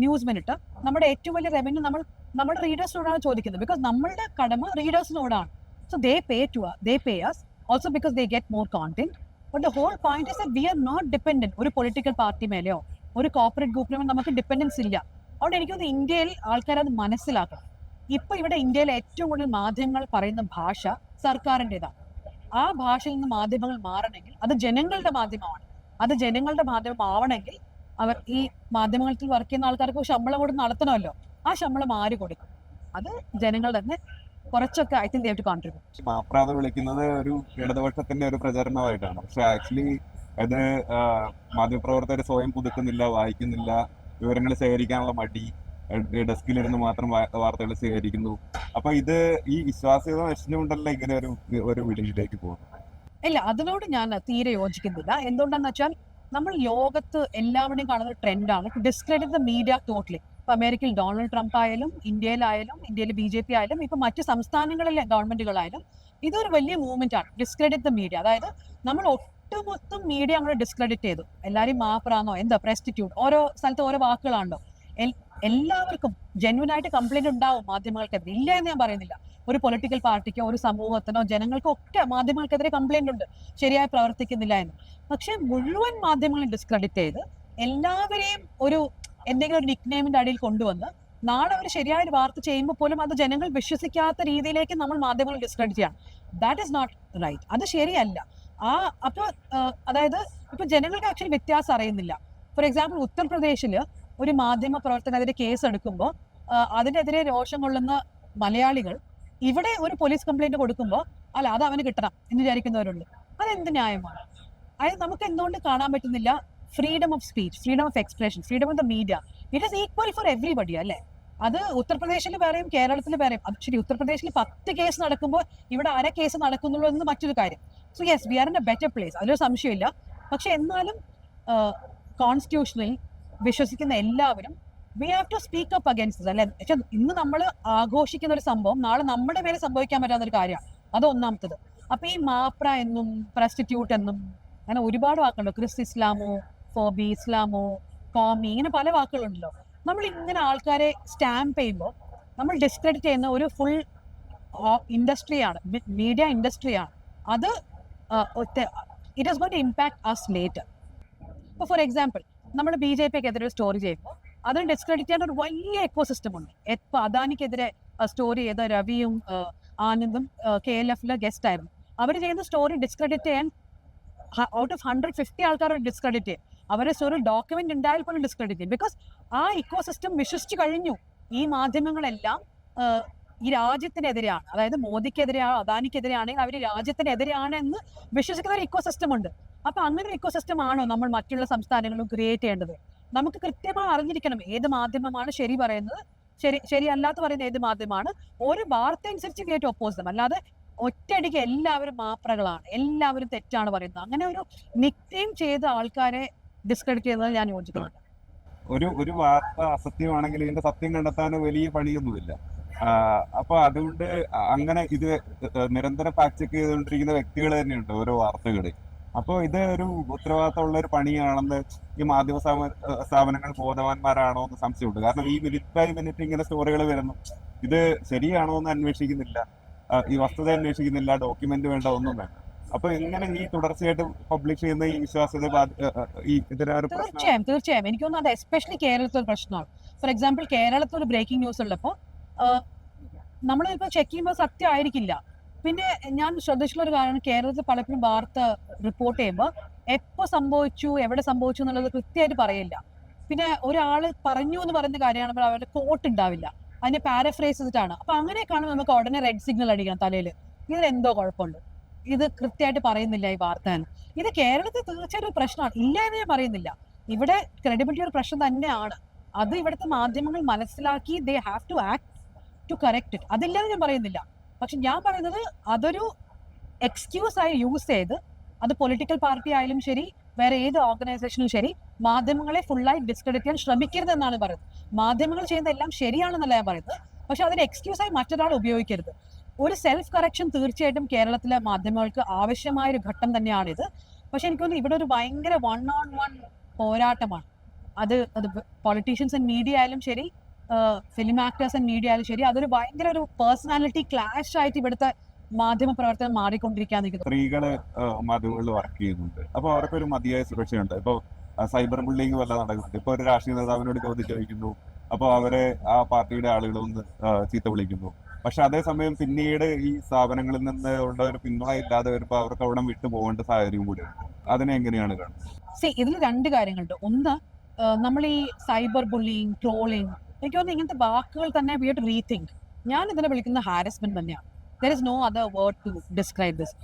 ന്യൂസ് മിനിറ്റ് നമ്മുടെ ഏറ്റവും വലിയ റവന്യൂ നമ്മൾ നമ്മുടെ റീഡേഴ്സിനോടാണ് ചോദിക്കുന്നത്. ബിക്കോസ് നമ്മളുടെ കടമ റീഡേഴ്സിനോടാണ് so they pay to they pay us also because they get more content but the whole point is we are not dependent ഒരു പൊളിറ്റിക്കൽ പാർട്ടി മേലെയോ ഒരു കോർപ്പറേറ്റ് ഗ്രൂപ്പിലോ നമുക്ക് ഡിപ്പെൻഡൻസ് ഇല്ല. അതുകൊണ്ട് എനിക്ക് തോന്നുന്നു ഇന്ത്യയിൽ ആൾക്കാർ അത് മനസ്സിലാക്കണം. ഇപ്പൊ ഇവിടെ ഇന്ത്യയിലെ ഏറ്റവും കൂടുതൽ മാധ്യമങ്ങൾ പറയുന്ന ഭാഷ സർക്കാരിന്റെതാണ്. ആ ഭാഷയിൽ നിന്ന് മാധ്യമങ്ങൾ മാറണമെങ്കിൽ അത് ജനങ്ങളുടെ മാധ്യമമാണ്. അത് ജനങ്ങളുടെ മാധ്യമം ആവണമെങ്കിൽ അവർ ഈ മാധ്യമങ്ങളിൽ വർക്ക് ചെയ്യുന്ന ആൾക്കാർക്ക് ശമ്പളം കൊടുത്ത് നടത്തണമല്ലോ. ആ ശമ്പളം ആര് കൊടുക്കും? അത് ജനങ്ങൾ തന്നെ കുറച്ചൊക്കെ ഐ തിങ്ക് ടു കോൺട്രിബ്യൂട്ട് മാപ്രാത് വിളിക്കുന്നത് ഒരു ഇടതുപക്ഷത്തിന്റെ ഒരു പ്രചരണമായിട്ടാണ്. പക്ഷെ ആക്ച്വലി അത് മാധ്യമപ്രവർത്തകർ സ്വയം പുതുക്കുന്നില്ല വായിക്കുന്നില്ല വിവരങ്ങൾ ശേഖരിക്കാനുള്ള മടി ഡെസ്കിലിരുന്ന് മാത്രം വാർത്തകൾ ശേഖരിക്കുന്നു. അപ്പൊ ഇത് ഈ വിശ്വാസ്യത നശിച്ചുകൊണ്ടല്ല ഇങ്ങനെ ഒരു ഒരു വിളിയിലേക്ക് പോകുന്നത്? ഇല്ല അതിനോട് ഞാൻ തീരെ യോജിക്കുന്നില്ല. എന്തുകൊണ്ടാന്ന് വെച്ചാൽ നമ്മൾ ലോകത്ത് എല്ലാവരുടെയും കാണുന്ന ട്രെൻഡാണ് ഡിസ്ക്രെഡിറ്റ് ദ മീഡിയ ടോട്ടലി ഇപ്പൊ അമേരിക്കയിൽ ഡൊണാൾഡ് ട്രംപ് ആയാലും ഇന്ത്യയിലായാലും ഇന്ത്യയിലെ ബി ജെ പി ആയാലും ഇപ്പൊ മറ്റ് സംസ്ഥാനങ്ങളിലെ ഗവൺമെന്റുകളായാലും ഇതൊരു വലിയ മൂവ്മെന്റ് ആണ്. ഡിസ്ക്രെഡിറ്റ് ദ മീഡിയ അതായത് നമ്മൾ ഒട്ടുമൊത്തം മീഡിയ അങ്ങനെ ഡിസ്ക്രെഡിറ്റ് ചെയ്തു. എല്ലാവരും മാപ്രാന്നോ എന്താ പ്രസ്റ്റിറ്റ്യൂട്ട് ഓരോ സ്ഥലത്ത് ഓരോ വാക്കുകളാണല്ലോ. എല്ലാവർക്കും ജെന്വൻ ആയിട്ട് കംപ്ലൈന്റ് ഉണ്ടാവും മാധ്യമങ്ങൾക്കെതിരെ. ഇല്ല എന്ന് ഞാൻ പറയുന്നില്ല. ഒരു പൊളിറ്റിക്കൽ പാർട്ടിക്കോ ഒരു സമൂഹത്തിനോ ജനങ്ങൾക്കോ ഒക്കെ മാധ്യമങ്ങൾക്കെതിരെ കംപ്ലൈന്റ് ഉണ്ട്. ശരിയായി പ്രവർത്തിക്കുന്നില്ല എന്ന്. പക്ഷെ മുഴുവൻ മാധ്യമങ്ങളും ഡിസ്ക്രെഡിറ്റ് ചെയ്ത് എല്ലാവരെയും ഒരു എന്തെങ്കിലും ഒരു നിക്നെയിമിന്റെ അടിയിൽ കൊണ്ടുവന്ന് നാളെ ഒരു ശരിയായ ഒരു വാർത്ത ചെയ്യുമ്പോൾ പോലും അത് ജനങ്ങൾ വിശ്വസിക്കാത്ത രീതിയിലേക്ക് നമ്മൾ മാധ്യമങ്ങൾ ഡിസ്ക്രെഡിറ്റ് ചെയ്യാം ദാറ്റ് ഇസ് നോട്ട് റൈറ്റ് അത് ശരിയല്ല. ആ അപ്പൊ അതായത് ഇപ്പൊ ജനങ്ങൾക്ക് ആക്ച്വലി വ്യത്യാസം അറിയുന്നില്ല. ഫോർ എക്സാമ്പിൾ ഉത്തർപ്രദേശിൽ ഒരു മാധ്യമ പ്രവർത്തനെതിരെ കേസ് എടുക്കുമ്പോൾ അതിനെതിരെ രോഷം കൊള്ളുന്ന മലയാളികൾ ഇവിടെ ഒരു പോലീസ് കംപ്ലൈന്റ് കൊടുക്കുമ്പോൾ അല്ല അത് അവന് കിട്ടണം എന്ന് വിചാരിക്കുന്നവരുണ്ട്. അതെന്ത് ന്യായമാണ്? അതായത് നമുക്ക് എന്തുകൊണ്ട് കാണാൻ പറ്റുന്നില്ല? Freedom of speech freedom of expression freedom of the media it is equal for everybody അല്ലേ? അത് ഉത്തർപ്രദേശിൽ വേറെയും കേരളത്തിൽ വേറെയും അത് ശരി ഉത്തർപ്രദേശിൽ പത്ത് കേസ് നടക്കുമ്പോൾ ഇവിടെ അര കേസ് നടക്കുന്നുള്ളൂ എന്ന് മറ്റൊരു കാര്യം. So yes we are in a better place അതിലൊരു സംശയമില്ല. പക്ഷെ എന്നാലും കോൺസ്റ്റിറ്റ്യൂഷനിൽ വിശ്വസിക്കുന്ന എല്ലാവരും we have to speak up against അല്ലെ? പക്ഷെ ഇന്ന് നമ്മൾ ആഘോഷിക്കുന്ന ഒരു സംഭവം നാളെ നമ്മുടെ മേലെ സംഭവിക്കാൻ പറ്റാത്ത ഒരു കാര്യമാണ്. അത് ഒന്നാമത്തത്. അപ്പൊ ഈ മാപ്ര എന്നും പ്രസ്റ്റിറ്റ്യൂട്ട് എന്നും അങ്ങനെ ഒരുപാട് വാക്കുണ്ടോ. ക്രിസ്ത് ഇസ്ലാമോ ഫോബി ഇസ്ലാമോ കോമി ഇങ്ങനെ പല വാക്കുകളുണ്ടല്ലോ. നമ്മൾ ഇങ്ങനെ ആൾക്കാരെ സ്റ്റാമ്പ് ചെയ്യുമ്പോൾ നമ്മൾ ഡിസ്ക്രെഡിറ്റ് ചെയ്യുന്ന ഒരു ഫുൾ ഇൻഡസ്ട്രിയാണ്. മീഡിയ ഇൻഡസ്ട്രിയാണ്. അത് it is got impact as later ഇപ്പോൾ ഫോർ എക്സാമ്പിൾ നമ്മൾ ബി ജെ പിക്ക് എതിരെ ഒരു സ്റ്റോറി ചെയ്യുമ്പോൾ അതിന് ഡിസ്ക്രെഡിറ്റ് ചെയ്യേണ്ട ഒരു വലിയ എക്കോ സിസ്റ്റം ഉണ്ട്. ഇപ്പോൾ അദാനിക്കെതിരെ സ്റ്റോറി ചെയ്ത രവിയും ആനന്ദും കെ എൽ എഫിലെ ഗസ്റ്റ് ആയിരുന്നു. അവർ ചെയ്യുന്ന സ്റ്റോറി ഡിസ്ക്രെഡിറ്റ് ചെയ്യാൻ ഔട്ട് ഓഫ് ഹൺഡ്രഡ് ഫിഫ്റ്റി ആൾക്കാർ ഡിസ്ക്രെഡിറ്റ് ചെയ്യും. അവരെ ഒരു ഡോക്യുമെന്റ് ഉണ്ടായാൽ പോലും ഡിസ്ക്രെഡിറ്റ് ചെയ്യും. ബിക്കോസ് ആ ഇക്കോ സിസ്റ്റം വിശ്വസിച്ച് കഴിഞ്ഞു. ഈ മാധ്യമങ്ങളെല്ലാം ഈ രാജ്യത്തിനെതിരെയാണ്. അതായത് മോദിക്കെതിരെയാണ് അദാനിക്കെതിരെയാണെങ്കിൽ അവർ രാജ്യത്തിനെതിരെയാണ് എന്ന് വിശ്വസിക്കുന്ന ഒരു ഇക്കോ സിസ്റ്റം ഉണ്ട്. അപ്പൊ അങ്ങനെ ഒരു ഇക്കോ സിസ്റ്റം ആണോ നമ്മൾ മറ്റുള്ള സംസ്ഥാനങ്ങളും ക്രിയേറ്റ് ചെയ്യേണ്ടത്? നമുക്ക് കൃത്യമായി അറിഞ്ഞിരിക്കണം ഏത് മാധ്യമമാണ് ശരി പറയുന്നത്. ശരി ശരിയല്ലാത്ത പറയുന്ന ഏത് മാധ്യമമാണ്. ഒരു വാർത്ത അനുസരിച്ച് ക്രിയേറ്റ് ഒപ്പോസിറ്റം അല്ലാതെ ഒറ്റയടിക്ക് എല്ലാവരും മാപ്രകളാണ്. എല്ലാവരും തെറ്റാണ് പറയുന്നത്. അങ്ങനെ ഒരു നിക്നെയിം ചെയ്ത ആൾക്കാരെ ഡിസ്ക്രെഡിറ്റ് ചെയ്യുന്നത് ഞാൻ യോജിക്കുന്നു ഒരു ഒരു വാർത്ത അസത്യമാണെങ്കിൽ ഇതിന്റെ സത്യം കണ്ടെത്താൻ വലിയ പണിയൊന്നുമില്ല. അപ്പൊ അതുകൊണ്ട് അങ്ങനെ ഇത് നിരന്തരം ഫാക്ട് ചെക്ക് ചെയ്തുകൊണ്ടിരിക്കുന്ന വ്യക്തികൾ തന്നെയുണ്ട് ഓരോ വാർത്തകൾ. അപ്പൊ ഇത് ഒരു ഉത്തരവാദിത്തമുള്ള ഒരു പണിയാണെന്ന് ഈ മാധ്യമ സ്ഥാപ- സ്ഥാപനങ്ങൾ ബോധവാന്മാരാണോ എന്ന് സംശയമുണ്ട്. കാരണം ഈ മിനിറ്റ് ബൈ മിനിറ്റ് ഇങ്ങനെ സ്റ്റോറികൾ വരുന്നു. ഇത് ശരിയാണോ എന്ന് അന്വേഷിക്കുന്നില്ല. ഈ വസ്തുത അന്വേഷിക്കുന്നില്ല ഡോക്യുമെന്റ് വേണ്ട ഒന്നും വേണ്ട. അപ്പൊ എങ്ങനെ ഈ തുടർച്ചയായിട്ട് പബ്ലിഷ് ചെയ്യുന്ന ഈ ആ, ഈ തീർച്ചയായും തീർച്ചയായും. എനിക്ക് തോന്നുന്നു അത് എസ്പെഷ്യലി കേരളത്തിൽ പ്രശ്നമാണ്. ഫോർ എക്സാമ്പിൾ കേരളത്തിൽ ഒരു ബ്രേക്കിംഗ് ന്യൂസ് ഉള്ളപ്പോൾ നമ്മൾ ഇപ്പോൾ ചെക്ക് ചെയ്യുമ്പോൾ സത്യമായിരിക്കില്ല. പിന്നെ ഞാൻ ശ്രദ്ധിച്ചുള്ള ഒരു കാര്യമാണ് കേരളത്തിൽ പലപ്പോഴും വാർത്ത റിപ്പോർട്ട് ചെയ്യുമ്പോൾ എപ്പോൾ സംഭവിച്ചു എവിടെ സംഭവിച്ചു എന്നുള്ളത് കൃത്യമായിട്ട് പറയില്ല. പിന്നെ ഒരാൾ പറഞ്ഞു എന്ന് പറയുന്ന കാര്യമാണെങ്കിൽ അവരുടെ കോട്ട് ഉണ്ടാവില്ല. അതിനെ പാരഫ്രൈസ് ചെയ്തിട്ടാണ്. അപ്പൊ അങ്ങനെ കാണുമ്പോൾ നമുക്ക് ഉടനെ റെഡ് സിഗ്നൽ അടിക്കണം തലയിൽ ഇതിൽ എന്തോ കുഴപ്പമുണ്ട് ഇത് കൃത്യമായിട്ട് പറയുന്നില്ല ഈ വാർത്ത ഇത് കേരളത്തിൽ തീർച്ചയായിട്ടും ഒരു പ്രശ്നമാണ്. ഇല്ല എന്ന് ഞാൻ പറയുന്നില്ല. ഇവിടെ ക്രെഡിബിലിറ്റി ഒരു പ്രശ്നം തന്നെയാണ്. അത് ഇവിടുത്തെ മാധ്യമങ്ങൾ മനസ്സിലാക്കി they have to act to correct it അതില്ലെന്ന് ഞാൻ പറയുന്നില്ല. പക്ഷെ ഞാൻ പറയുന്നത് അതൊരു എക്സ്ക്യൂസ് ആയി യൂസ് ചെയ്ത് അത് പൊളിറ്റിക്കൽ പാർട്ടി ആയാലും ശരി വേറെ ഏത് ഓർഗനൈസേഷനും ശരി മാധ്യമങ്ങളെ ഫുള്ളായി ഡിസ്ക്രെഡിറ്റ് ചെയ്യാൻ ശ്രമിക്കരുത് എന്നാണ് പറയുന്നത്. മാധ്യമങ്ങൾ ചെയ്യുന്ന എല്ലാം ശരിയാണെന്നല്ല ഞാൻ പറയുന്നത്. പക്ഷെ അതിന് എക്സ്ക്യൂസ് ആയി മറ്റൊരാൾ ഉപയോഗിക്കരുത്. ഒരു സെൽഫ് കറക്ഷൻ തീർച്ചയായിട്ടും കേരളത്തിലെ മാധ്യമങ്ങൾക്ക് ആവശ്യമായ ഒരു ഘട്ടം തന്നെയാണിത്. പക്ഷെ എനിക്ക് തോന്നുന്നു ഇവിടെ ഒരു ഭയങ്കര വൺ ഓൺ വൺ പോരാട്ടമാണ്. അത് അത് പൊളിറ്റീഷ്യൻസ് ആൻഡ് മീഡിയ ആയാലും ശരി ഫിലിം ആക്ടേഴ്സ് ആൻഡ് മീഡിയ ആയാലും ശരി അതൊരു ഭയങ്കര ഒരു പേഴ്സണാലിറ്റി ക്ലാഷ് ആയിട്ട് ഇവിടുത്തെ മാധ്യമ പ്രവർത്തനം മാറിക്കൊണ്ടിരിക്കാൻ സ്ത്രീകൾ മാധ്യമങ്ങളിൽ വർക്ക് ചെയ്യുന്നുണ്ട്. അപ്പൊ അവർക്കൊരു മതിയായ സുരക്ഷയുണ്ട്. ഇപ്പൊ സൈബർ ബുള്ളിങ് വല്ല നടക്കുന്നുണ്ട്. ഇപ്പൊ ഒരു രാഷ്ട്രീയ നേതാവിനോട് ചോദിച്ചു ചോദിക്കുന്നു. അപ്പൊ അവരെ ആ പാർട്ടിയുടെ ആളുകൾ ഒന്ന് ചീത്ത വിളിക്കുന്നു. പക്ഷെ അതേസമയം പിന്നീട് ഈ സ്ഥാപനങ്ങളിൽ നിന്ന് ഉള്ള ഒരു പിന്തുണ ഇല്ലാതെ വരുമ്പോ അവർക്ക് അവിടെ വിട്ടു പോകേണ്ട സാഹചര്യം കൂടി അതിനെ എങ്ങനെയാണ് കാണുന്നത്? ഇതിൽ രണ്ട് കാര്യങ്ങളുണ്ട്. ഒന്ന് നമ്മൾ ഈ സൈബർ ബുള്ളിങ് ട്രോളിങ് എനിക്ക് തോന്നുന്നു ഇങ്ങനത്തെ വാക്കുകൾ തന്നെ വി ടു റീതിങ്ക് ഞാൻ ഇതിനെ വിളിക്കുന്ന ഹാരസ്മെന്റ് തന്നെയാണ്. There is no other word to describe this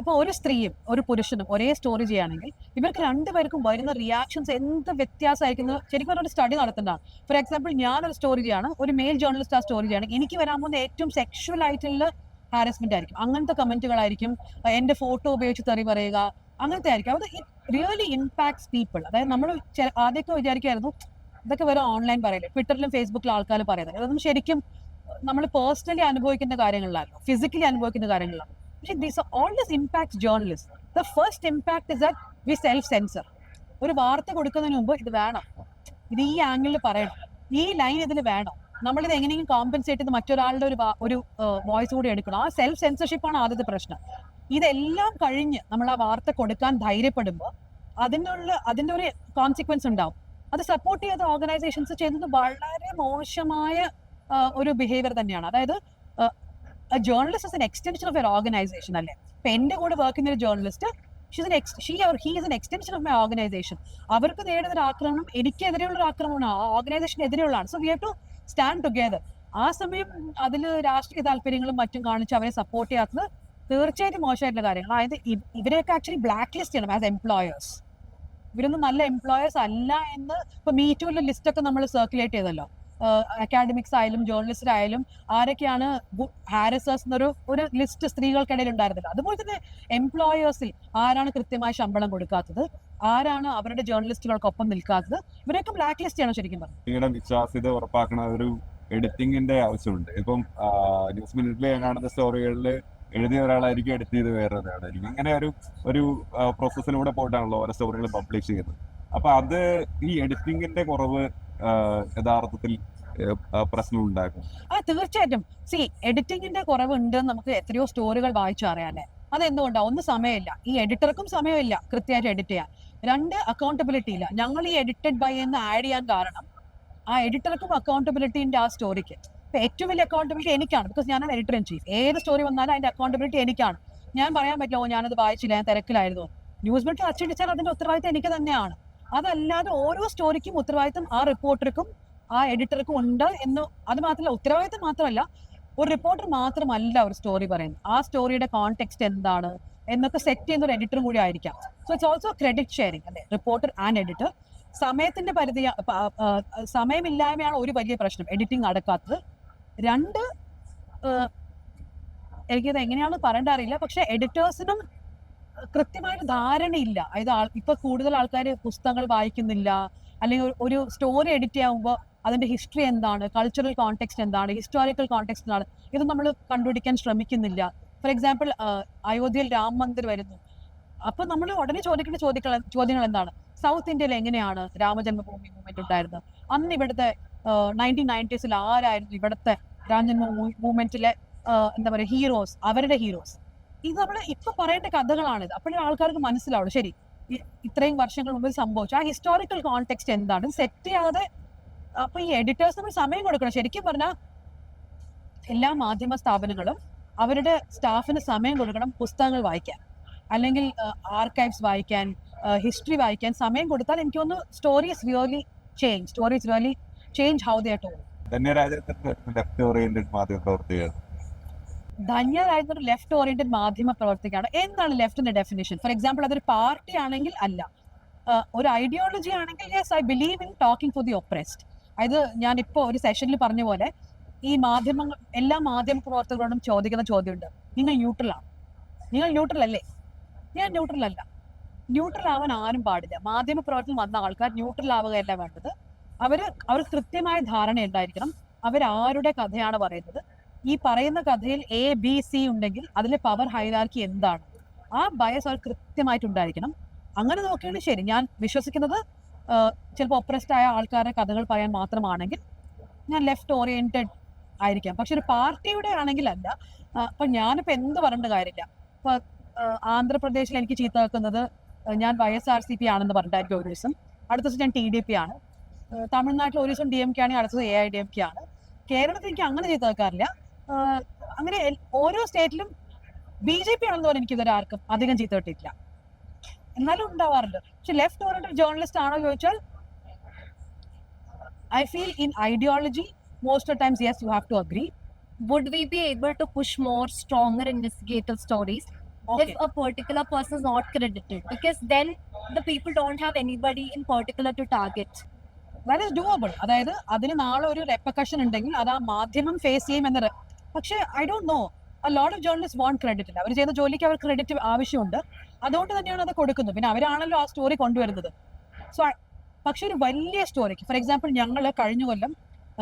ഇപ്പൊ ഒരു സ്ത്രീയും ഒരു പുരുഷനും ഒരേ സ്റ്റോറി ചെയ്യുകയാണെങ്കിൽ ഇവർക്ക് രണ്ടുപേർക്കും വരുന്ന റിയാക്ഷൻസ് എന്ത് വ്യത്യാസമായിരിക്കും ശരിക്കും ഒരു സ്റ്റഡി നടത്തുന്നതാണ്. ഫോർ എക്സാമ്പിൾ ഞാൻ ഒരു സ്റ്റോറി ചെയ്യാണ് ഒരു മെയിൽ ജേർണലിസ്റ്റ് ആ സ്റ്റോറി ചെയ്യാണ് എനിക്ക് വരാൻ പോകുന്ന ഏറ്റവും സെക്ഷുവൽ ആയിട്ടുള്ള ഹാരസ്മെന്റ് ആയിരിക്കും. അങ്ങനത്തെ കമന്റുകളായിരിക്കും എന്റെ ഫോട്ടോ ഉപയോഗിച്ച് തെറി പറയുക അങ്ങനത്തെ ആയിരിക്കും. അത് റിയലി ഇമ്പാക്ട്സ് പീപ്പിൾ അതായത് നമ്മൾ ആദ്യമൊക്കെ വിചാരിക്കുമായിരുന്നു ഇതൊക്കെ വെറും ഓൺലൈൻ പറയില്ലേ ട്വിറ്ററിലും ഫേസ്ബുക്കിലും ആൾക്കാർ പറയുന്നത്. അതൊന്നും ശരിക്കും നമ്മൾ പേഴ്സണലി അനുഭവിക്കുന്ന കാര്യങ്ങളിലായിരുന്നു ഫിസിക്കലി അനുഭവിക്കുന്ന കാര്യങ്ങളിലാണ് പക്ഷേ this all this impact journalist the first impact is that we self censor ഒരു വാർത്ത കൊടുക്കുന്നതിന് മുമ്പ് ഇത് വേണം. ഇത് ഈ ആംഗിളിൽ പറയണം. ഈ ലൈൻ ഇതിൽ വേണം. നമ്മളിത് എങ്ങനെയെങ്കിലും കോമ്പൻസേറ്റ് ചെയ്ത് മറ്റൊരാളുടെ ഒരു ഒരു വോയിസ് കൂടി എടുക്കണം. ആ സെൽഫ് സെൻസർഷിപ്പാണ് ആദ്യത്തെ പ്രശ്നം. ഇതെല്ലാം കഴിഞ്ഞ് നമ്മൾ ആ വാർത്ത കൊടുക്കാൻ ധൈര്യപ്പെടുമ്പോൾ അതിനുള്ള അതിന്റെ ഒരു കോൺസിക്വൻസ് ഉണ്ടാവും. അത് സപ്പോർട്ട് ചെയ്ത ഓർഗനൈസേഷൻസ് ചെയ്യുന്നത് വളരെ മോശമായ ഒരു ബിഹേവിയർ തന്നെയാണ്. അതായത് journalist is an extension of an organisation അല്ലേ? ഇപ്പൊ എന്റെ കൂടെ വർക്ക് ചെയ്യുന്ന ഒരു journalist extension of my organisation അവർക്ക് നേരിടുന്ന ഒരു ആക്രമണം എനിക്കെതിരെയുള്ള ഒരു ആക്രമണമാണ്. ആ organisation എതിരെയുള്ളതാണ്. So we have to stand together ആ സമയം അതിൽ രാഷ്ട്രീയ താല്പര്യങ്ങളും മറ്റും കാണിച്ച് അവരെ സപ്പോർട്ട് ചെയ്യാത്തത് തീർച്ചയായിട്ടും മോശമായിട്ടുള്ള കാര്യങ്ങൾ അതായത് ഇവരെയൊക്കെ ആക്ച്വലി ബ്ലാക്ക് ലിസ്റ്റ് ചെയ്യണം ആസ് എംപ്ലോയേഴ്സ് ഇവരൊന്നും നല്ല എംപ്ലോയേഴ്സ് അല്ല എന്ന് ഇപ്പൊ മീറ്റുള്ള ലിസ്റ്റ് ഒക്കെ നമ്മൾ സർക്കുലേറ്റ് ചെയ്തല്ലോ. അക്കാഡമിക്സ് ആയാലും ജേർണലിസ്റ്റ് ആയാലും ആരൊക്കെയാണ് ഹാരസേഴ്സ് എന്നൊരു ഒരു ലിസ്റ്റ് സ്ത്രീകൾക്കിടയിൽ ഉണ്ടായിരുന്നില്ല അതുപോലെ തന്നെ എംപ്ലോയേഴ്സിൽ ആരാണ് കൃത്യമായി ശമ്പളം കൊടുക്കാത്തത്? ആരാണ് അവരുടെ ജേർണലിസ്റ്റുകൾക്കൊപ്പം നിൽക്കാത്തത്? ഇവരൊക്കെ ബ്ലാക്ക് ലിസ്റ്റ് ആണ് ശരിക്കും പറഞ്ഞു നിങ്ങളുടെ വിശ്വാസ്യത ഉറപ്പാക്കണ ഒരു എഡിറ്റിംഗിന്റെ ആവശ്യമുണ്ട്. ഇപ്പം ന്യൂസ് മിനിറ്റിൽ കാണുന്ന സ്റ്റോറികളിൽ എഴുതിയ ഒരാളായിരിക്കും എഡിറ്റ് വേറെ ഒരാളായിരിക്കും. അങ്ങനെ ഒരു ഒരു പ്രോസസ്സിലൂടെ പോയിട്ടാണല്ലോ ഓരോ സ്റ്റോറികൾ പബ്ലിഷ് ചെയ്യുന്നത്. അപ്പൊ അത് ഈ എഡിറ്റിംഗിന്റെ കുറവ് യഥാർത്ഥത്തിൽ ആ, തീർച്ചയായിട്ടും. സി എഡിറ്റിംഗിന്റെ കുറവുണ്ട് നമുക്ക് എത്രയോ സ്റ്റോറികൾ വായിച്ചു അറിയാല്ലേ? അതെന്തുകൊണ്ടാ? ഒന്ന് സമയമില്ല. ഈ എഡിറ്റർക്കും സമയമില്ല. കൃത്യമായിട്ട് എഡിറ്റ് ചെയ്യാൻ. രണ്ട് അക്കൗണ്ടബിലിറ്റി ഇല്ല. ഞങ്ങൾ ഈ എഡിറ്റഡ് ബൈ എന്ന് ആഡ് ചെയ്യാൻ കാരണം ആ എഡിറ്റർക്കും അക്കൗണ്ടബിലിറ്റിന്റെ ആ സ്റ്റോറിക്ക് ഇപ്പൊ ഏറ്റവും വലിയ അക്കൗണ്ടബിലിറ്റി എനിക്കാണ്. ബിക്കോസ് ഞാനാണ് എഡിറ്റർ ഇൻ ചീഫ് ഏത് സ്റ്റോറി വന്നാലും അതിന്റെ അക്കൗണ്ടബിലിറ്റി എനിക്കാണ്. ഞാൻ പറയാൻ പറ്റില്ല ഓ ഞാനത് വായിച്ചില്ല ഞാൻ തിരക്കിലായിരുന്നു. ന്യൂസ് ബിൽറ്റ് അച്ചടിച്ചാൽ അതിന്റെ ഉത്തരവാദിത്തം എനിക്ക് തന്നെയാണ്. അതല്ലാതെ ഓരോ സ്റ്റോറിക്കും ഉത്തരവാദിത്തം ആ റിപ്പോർട്ടർക്കും ആ എഡിറ്റർക്കും ഉണ്ട് എന്ന് അത് മാത്രമല്ല ഉത്തരവാദിത്തം മാത്രമല്ല ഒരു റിപ്പോർട്ടർ മാത്രമല്ല ഒരു സ്റ്റോറി പറയുന്നത്. ആ സ്റ്റോറിയുടെ കോൺടെക്സ്റ്റ് എന്താണ് എന്നൊക്കെ സെറ്റ് ചെയ്യുന്ന ഒരു എഡിറ്ററും കൂടി ആയിരിക്കാം. So it's also credit sharing അല്ലെ? റിപ്പോർട്ടർ ആൻഡ് എഡിറ്റർ സമയത്തിന്റെ പരിധി സമയമില്ലായ്മയാണ് ഒരു വലിയ പ്രശ്നം. എഡിറ്റിംഗ് നടക്കാത്തത്. രണ്ട് എനിക്കത് എങ്ങനെയാണ് പറയേണ്ട അറിയില്ല പക്ഷെ എഡിറ്റേഴ്സിനും കൃത്യമായൊരു ധാരണയില്ല. അതായത് ആൾ- ഇപ്പൊ കൂടുതൽ ആൾക്കാർ പുസ്തകങ്ങൾ വായിക്കുന്നില്ല. അല്ലെങ്കിൽ ഒരു- സ്റ്റോറി എഡിറ്റ് ചെയ്യുമ്പോൾ അതിന്റെ ഹിസ്റ്ററി എന്താണ് കൾച്ചറൽ കോണ്ടെക്സ്റ്റ് എന്താണ് ഹിസ്റ്റോറിക്കൽ കോണ്ടെക്സ്റ്റ് എന്താണ് ഇത് നമ്മൾ കണ്ടുപിടിക്കാൻ ശ്രമിക്കുന്നില്ല. ഫോർ എക്സാമ്പിൾ അയോധ്യയിൽ രാം മന്ദിർ വരുന്നു. അപ്പൊ നമ്മൾ ഉടനെ ചോദിക്കേണ്ട ചോദ്യങ്ങൾ ചോദ്യങ്ങൾ എന്താണ്? സൗത്ത് ഇന്ത്യയിൽ എങ്ങനെയാണ് രാമജന്മഭൂമി മൂവ്മെന്റ് ഉണ്ടായിരുന്നത്? അന്ന് ഇവിടുത്തെ നയന്റീൻ നയന്റീസിൽ ആരായിരുന്നു ഇവിടുത്തെ രാമജന്മ മൂവ്മെന്റിലെ എന്താ പറയുക ഹീറോസ് അവരുടെ ഹീറോസ് ഇത് നമ്മൾ ഇപ്പൊ പറയേണ്ട കഥകളാണിത്. അപ്പോഴും ആൾക്കാർക്ക് മനസ്സിലാവുള്ളൂ. ശരി ഇത്രയും വർഷങ്ങൾ മുമ്പ് സംഭവിച്ചു ആ ഹിസ്റ്റോറിക്കൽ കോൺടെക്സ്റ്റ് എന്താണ്? സെറ്റ് ചെയ്യാതെ അപ്പൊ ഈ എഡിറ്റേഴ്സ് നമ്മൾ സമയം കൊടുക്കണം. ശരിക്കും പറഞ്ഞാൽ എല്ലാ മാധ്യമ സ്ഥാപനങ്ങളും അവരുടെ സ്റ്റാഫിന് സമയം കൊടുക്കണം പുസ്തകങ്ങൾ വായിക്കാൻ. അല്ലെങ്കിൽ ആർക്കൈവ്സ് വായിക്കാൻ ഹിസ്റ്ററി വായിക്കാൻ സമയം കൊടുത്താൽ എനിക്ക് തോന്നുന്നു stories really change stories really change how they tell ധന്യരാജത്തിന്റെ left oriented മാധ്യമ പ്രവർത്തിയാണ് ധന്യരായിരുന്ന ഒരു ലെഫ്റ്റ് ഓറിയന്റഡ് മാധ്യമ പ്രവർത്തിക്കാണ് എന്താണ് ലെഫ്റ്റിന്റെ ഡെഫിനേഷൻ ഫോർ എക്സാമ്പിൾ അതൊരു പാർട്ടി ആണെങ്കിൽ അല്ല. ഒരു ഐഡിയോളജി ആണെങ്കിൽ yes I believe in talking for the oppressed അതായത് ഞാൻ ഇപ്പോൾ ഒരു സെഷനിൽ പറഞ്ഞ പോലെ ഈ മാധ്യമങ്ങൾ എല്ലാ മാധ്യമ പ്രവർത്തകരോടും ചോദിക്കുന്ന ചോദ്യമുണ്ട്. നിങ്ങൾ ന്യൂട്രൽ ആണ്? നിങ്ങൾ ന്യൂട്രൽ അല്ലേ? ഞാൻ ന്യൂട്രൽ അല്ല. ന്യൂട്രൽ ആവാൻ ആരും പാടില്ല. മാധ്യമ പ്രവർത്തനം വന്ന ആൾക്കാർ ന്യൂട്രൽ ആവുകയല്ല വേണ്ടത്. അവർ അവർ കൃത്യമായ ധാരണ ഉണ്ടായിരിക്കണം. അവരാരുടെ കഥയാണ് പറയുന്നത്. ഈ പറയുന്ന കഥയിൽ എ ബി സി ഉണ്ടെങ്കിൽ അതിലെ പവർ ഹൈലാർക്കി എന്താണ്? ആ ബയസ് അവർ കൃത്യമായിട്ടുണ്ടായിരിക്കണം. അങ്ങനെ നോക്കിയാണ് ശരി. ഞാൻ വിശ്വസിക്കുന്നത് ചിലപ്പോൾ ഒപ്രസ്ഡ് ആയ ആൾക്കാരുടെ കഥകൾ പറയാൻ മാത്രമാണെങ്കിൽ ഞാൻ ലെഫ്റ്റ് ഓറിയന്റഡ് ആയിരിക്കാം. പക്ഷെ ഒരു പാർട്ടിയുടെ ആണെങ്കിലല്ല അപ്പൊ ഞാനിപ്പോ എന്ത് പറഞ്ഞിട്ട് കാര്യമില്ല. ഇപ്പൊ ആന്ധ്രാപ്രദേശിൽ എനിക്ക് ചീത്ത വെക്കുന്നത് ഞാൻ Y S R C P ആണെന്ന് പറഞ്ഞിട്ടായിരിക്കും ഒരു ദിവസം. അടുത്ത ദിവസം ഞാൻ ടി ഡി പി ആണ്. തമിഴ്നാട്ടിൽ ഒരു ദിവസം ഡി എം കെ ആണെങ്കിൽ അടുത്തത് A I D M K ആണ്. കേരളത്തിൽ എനിക്ക് അങ്ങനെ ചീത്ത വെക്കാറില്ല ആ, അങ്ങനെ ഓരോ സ്റ്റേറ്റിലും ബി ജെ പി ആണെന്ന് പറഞ്ഞാൽ എനിക്കിതൊരു ആർക്കും അധികം ചീത്ത കിട്ടിയിട്ടില്ല. എന്നാലും ഉണ്ടാവാറുണ്ട്. പക്ഷെ ലെഫ്റ്റ് ഓറിയന്റഡ് ജേർണലിസ്റ്റ് ആണോ ചോദിച്ചാൽ I feel in ideology most of times yes you have to agree. Would we be able to push more stronger investigative stories if a particular person is not credited? Because then the people don't have anybody in particular to target. That is doable അതായത് അതിന് നാളെ ഒരു റെപ്പക്കഷൻ ഉണ്ടെങ്കിൽ അത് ആ മാധ്യമം ഫേസ് ചെയ്യും എന്ന പക്ഷേ I don't know a lot of journalist won't credit ഇല്ല. അവർ ചെയ്യുന്ന ജോലിക്ക് അവർ ക്രെഡിറ്റ് ആവശ്യമുണ്ട്. അതുകൊണ്ട് തന്നെയാണ് അത് കൊടുക്കുന്നത്. പിന്നെ അവരാണല്ലോ ആ സ്റ്റോറി കൊണ്ടുവരുന്നത്. സോ പക്ഷെ ഒരു വലിയ സ്റ്റോറിക്ക് ഫോർ എക്സാമ്പിൾ ഞങ്ങൾ കഴിഞ്ഞ കൊല്ലം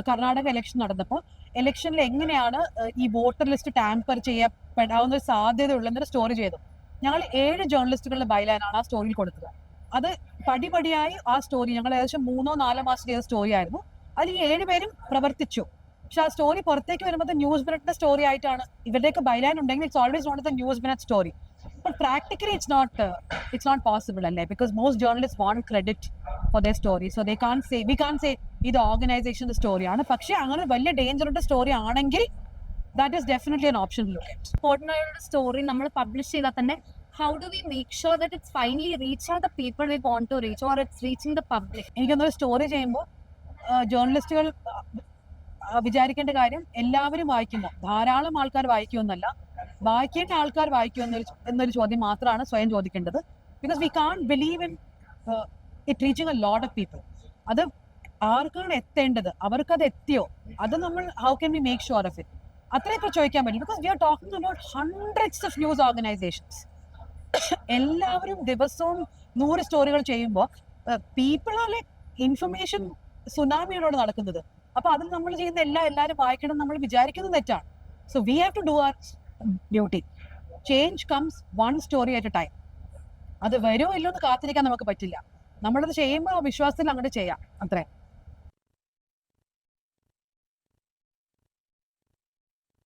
കർണാടക ഇലക്ഷൻ നടന്നപ്പോൾ ഇലക്ഷനിൽ എങ്ങനെയാണ് ഈ വോട്ടർ ലിസ്റ്റ് ടാമ്പർ ചെയ്യപ്പെടാവുന്ന ഒരു സാധ്യതയുള്ളെന്നൊരു സ്റ്റോറി ചെയ്തു. ഞങ്ങൾ ഏഴ് ജേർണലിസ്റ്റുകളുടെ ബൈലാനാണ് ആ സ്റ്റോറിയിൽ കൊടുത്തത്. അത് പടിപടിയായി ആ സ്റ്റോറി ഞങ്ങൾ ഏകദേശം മൂന്നോ നാലോ മാസം ചെയ്ത സ്റ്റോറി ആയിരുന്നു. അതിൽ ഏഴ് പേരും പ്രവർത്തിച്ചു. പക്ഷെ ആ സ്റ്റോറി പുറത്തേക്ക് വരുമ്പോൾ ന്യൂസ് മിനറ്റിന്റെ സ്റ്റോറി ആയിട്ടാണ്. ഇവരുടെയൊക്കെ ബൈലൈൻ ഉണ്ടെങ്കിൽ it's always not the News Minute story but practically it's not it's not possible അല്ലേ? Because most journalist want credit for the story so they can say we can say ഇത് ഓർഗനൈസേഷന്റെ സ്റ്റോറിയാണ് പക്ഷേ അങ്ങനെ വലിയ ഡേഞ്ചറുടെ സ്റ്റോറി ആണെങ്കിൽ that is definitely an option important ആയിട്ടുള്ള സ്റ്റോറി നമ്മൾ പബ്ലിഷ് ചെയ്താൽ തന്നെ how do we make sure that it's finally reach are the people we want to reach or it's reaching the public എനിക്കൊന്നൊരു story ചെയ്യുമ്പോൾ ജേർണലിസ്റ്റുകൾ വിചാരിക്കേണ്ട കാര്യം എല്ലാവരും വായിക്കുന്നു ധാരാളം ആൾക്കാർ വായിക്കുമെന്നല്ല വായിക്കേണ്ട ആൾക്കാർ വായിക്കും എന്നൊരു എന്നൊരു ചോദ്യം മാത്രമാണ് സ്വയം ചോദിക്കേണ്ടത്. Because we can believe in it reaching a lot of people അത് ആർക്കാണ് എത്തേണ്ടത്? അവർക്കത് എത്തിയോ? അത് നമ്മൾ how can we make sure of it അത്രയൊക്കെ ചോദിക്കാൻ പറ്റും because we are talking about hundreds of news organisations എല്ലാവരും ദിവസവും നൂറ് സ്റ്റോറികൾ ചെയ്യുമ്പോൾ പീപ്പിൾ ആർ ലൈക്ക് ഇൻഫർമേഷൻ സുനാമിയോട് നടക്കുന്നത്? അപ്പൊ അതിൽ നമ്മൾ ചെയ്യുന്ന എല്ലാ എല്ലാവരും വായിക്കണം നമ്മൾ വിചാരിക്കുന്നത് തെറ്റാണ്. So we have to do our duty change comes one story at a time അത് വരുമോ ഇല്ലോ എന്ന് കാത്തിരിക്കാൻ നമുക്ക് പറ്റില്ല. നമ്മളത് ചെയ്യുമ്പോൾ വിശ്വാസത്തിൽ അങ്ങോട്ട് ചെയ്യാം. അത്രേ.